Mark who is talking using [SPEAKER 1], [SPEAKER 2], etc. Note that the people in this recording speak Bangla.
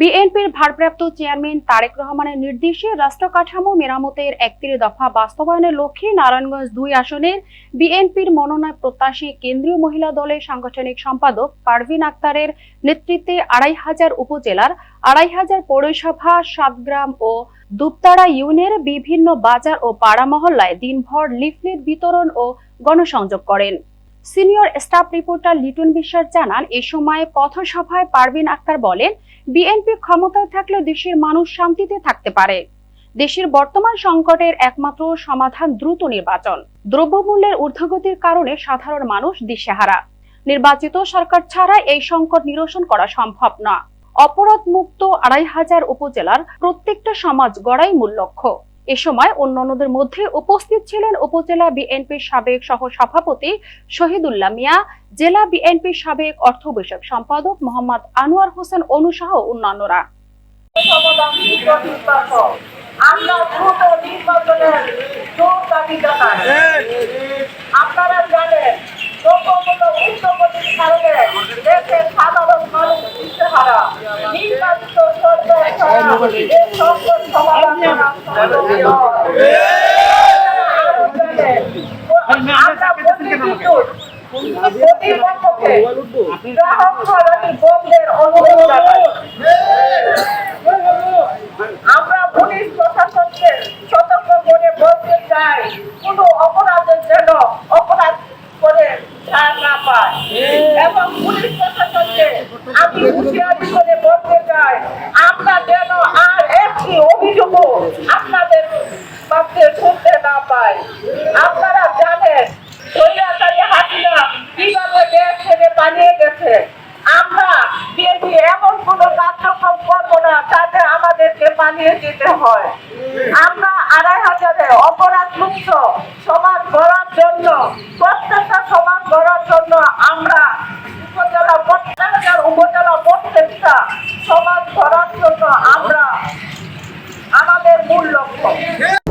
[SPEAKER 1] বিএনপির ভারপ্রাপ্ত চেয়ারম্যান তারেক রহমানের নির্দেশে রাষ্ট্র কাঠামো মেরামতের একত্রিশ দফা বাস্তবায়নের লক্ষ্যে নারায়ণগঞ্জ দুই আসনের বিএনপির মনোনয়ন প্রত্যাশী কেন্দ্রীয় মহিলা দলের সাংগঠনিক সম্পাদক পারভিন আক্তারের নেতৃত্বে আড়াই হাজার উপজেলার আড়াই হাজার পৌরসভা, সাতগ্রাম ও দুপতাড়া ইউনিয়নের বিভিন্ন বাজার ও পাড়া মহল্লায় দিনভর লিফলেট বিতরণ ও গণসংযোগ করেন। সিনিয়র স্টাফ রিপোর্টার লিটন বিশ্বাস জানান, এ সময় পথসভায় পারভিন আক্তার বলেন, বিএনপি ক্ষমতায় থাকলে দেশের মানুষ শান্তিতে থাকতে পারে। দেশের বর্তমান সংকটের একমাত্র সমাধান দ্রুত নির্বাচন। দ্রব্যমূল্যের ঊর্ধ্বগতির কারণে সাধারণ মানুষ দিশেহারা। নির্বাচিত সরকার ছাড়া এই সংকট নিরসন করা সম্ভব না। অপরাধ মুক্ত আড়াই হাজার উপজেলার প্রত্যেকটা সমাজ গড়াই মূল লক্ষ্য। এ সময় অন্যান্যদের মধ্যে উপস্থিত ছিলেন উপজেলা বিএনপির সাবেক সহ সভাপতি শহীদুল্লাহ মিয়া, জেলা বিএনপির সাবেক অর্থ বিষয়ক সম্পাদক মোহাম্মদ আনোয়ার হোসেন অনুসহ অন্যান্যরা।
[SPEAKER 2] আমরা আপনারা জানেন আমরা প্রতি গ্রাহক হয়রানি বন্ধের অনুরোধ আপনাদের পাশে শুনতে না পাই। আপনারা জানেন, স্বৈরাচারী হাসিনা কীভাবে দেশ ছেড়ে পালিয়ে গেছে। আমরা বিএনপি এমন কোন কার্যক্রম করব না তাতে আমাদেরকে পালিয়ে যেতে হয়। আমরা আড়াই হাজারে অপরাধ মুক্ত সমাজ গড়ার জন্য, প্রত্যেকটা সমাজ গড়ার জন্য আমরা উপজেলা প্রত্যেকটা উপজেলা প্রত্যেকটা সমাজ গড়ার জন্য আমরা 我来跑。